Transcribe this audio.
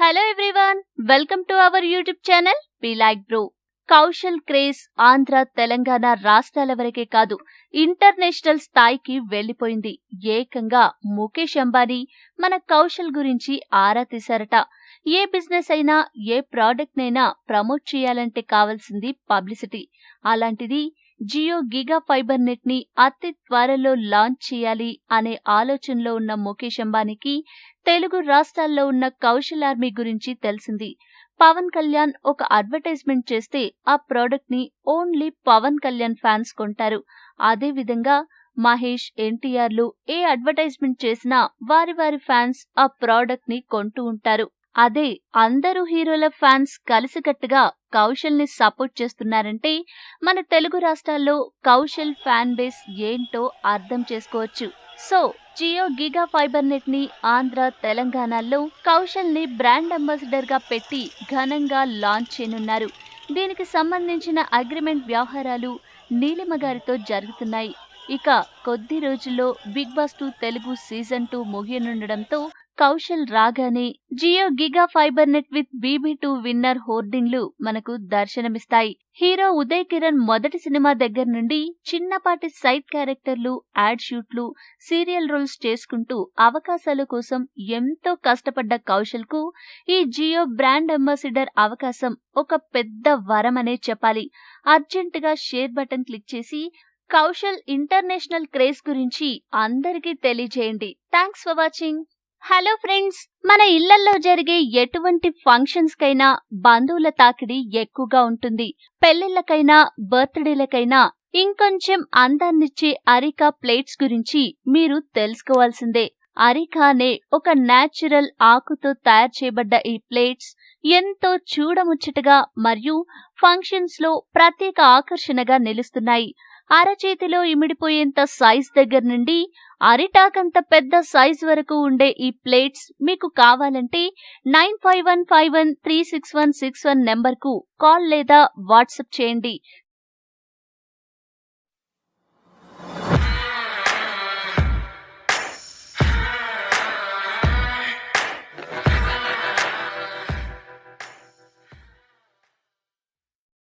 Hello everyone welcome to our YouTube channel be like bro Kaushal craze Andhra Telangana రాష్ట్రాల వరకే కాదు international స్థాయికి వెళ్ళిపోయింది ఏకంగా ముఖేష్ అంబానీ మన కౌశల్ గురించి ఆరా తీశారట. ఏ బిజినెస్ అయినా ఏ ప్రోడక్ట్ నైనా ప్రమోట్ చేయాలంటే కావాల్సింది పబ్లిసిటీ అలాంటిది జియో గిగా ఫైబర్ నెట్ని అతి త్వరలో లాంచ్ చేయాలి అనే ఆలోచనలో ఉన్న ముఖేష్ అంబానీకి తెలుగు రాష్ట్రాల్లో ఉన్న కౌశల్ ఆర్మీ గురించి తెలిసింది. పవన్ కళ్యాణ్ ఒక అడ్వర్టైజ్మెంట్ చేస్తే ఆ ప్రోడక్ట్ని ఓన్లీ పవన్ కళ్యాణ్ ఫ్యాన్స్ కొంటారు. అదే విధంగా మహేష్ ఎన్టీఆర్లు ఏ అడ్వర్టైజ్మెంట్ చేసినా వారి వారి ఫ్యాన్స్ ఆ ప్రోడక్ట్ని కొంటూ ఉంటారు. అదే అందరూ హీరోల ఫ్యాన్స్ కలిసికట్టుగా కౌశల్ని సపోర్ట్ చేస్తున్నారంటే మన తెలుగు రాష్ట్రాల్లో కౌశల్ ఫ్యాన్ బేస్ ఏంటో అర్థం చేసుకోవచ్చు. సో జియో గిగా ఫైబర్ నెట్ని ఆంధ్ర తెలంగాణలో కౌశల్ని బ్రాండ్ అంబాసిడర్గా పెట్టి ఘనంగా లాంచ్ చేయనున్నారు. దీనికి సంబంధించిన అగ్రిమెంట్ వ్యవహారాలు నీలిమ గారితో జరుగుతున్నాయి. ఇక కొద్ది రోజుల్లో Bigg Boss two Telugu season two ముగియనుండడంతో Kaushal రాగానే Jio Giga Fiber net with BB two winner హోర్డింగ్లు మనకు దర్శనమిస్తాయి. హీరో ఉదయ్ కిరణ్ మొదటి సినిమా దగ్గర నుండి చిన్నపాటి సైడ్ క్యారెక్టర్లు యాడ్ షూట్లు సీరియల్ రోల్స్ చేసుకుంటూ అవకాశాల కోసం ఎంతో కష్టపడ్డ కౌశల్కు ఈ జియో బ్రాండ్ అంబాసిడర్ అవకాశం ఒక పెద్ద వరమనే చెప్పాలి. అర్జెంటుగా షేర్ బటన్ క్లిక్ చేసి కౌశల్ ఇంటర్నేషనల్ క్రేజ్ గురించి అందరికీ తెలియజేయండి. Thanks for watching. Hello friends మన ఇళ్ళలో జరిగే ఎటువంటి ఫంక్షన్స్ కైనా బంధువుల తాకిడి ఎక్కువగా ఉంటుంది. పెళ్ళిళ్ళకైనా బర్త్డేలకైనా ఇంకొంచెం అందాన్నిచ్చే అరికా ప్లేట్స్ గురించి మీరు తెలుసుకోవాల్సిందే. అరికా అనే ఒక న్యాచురల్ ఆకుతో తయారు చేయబడ్డ ఈ ప్లేట్స్ ఎంతో చూడముచ్చటగా మరియు ఫంక్షన్స్లో ప్రత్యేక ఆకర్షణగా నిలుస్తున్నాయి. అరచేతిలో ఇమిడిపోయేంత సైజ్ దగ్గర నుండి అరిటాకంత పెద్ద సైజ్ వరకు ఉండే ఈ ప్లేట్స్ మీకు కావాలంటే nine five one five one three six one six one నెంబర్కు కాల్ లేదా వాట్సప్ చేయండి.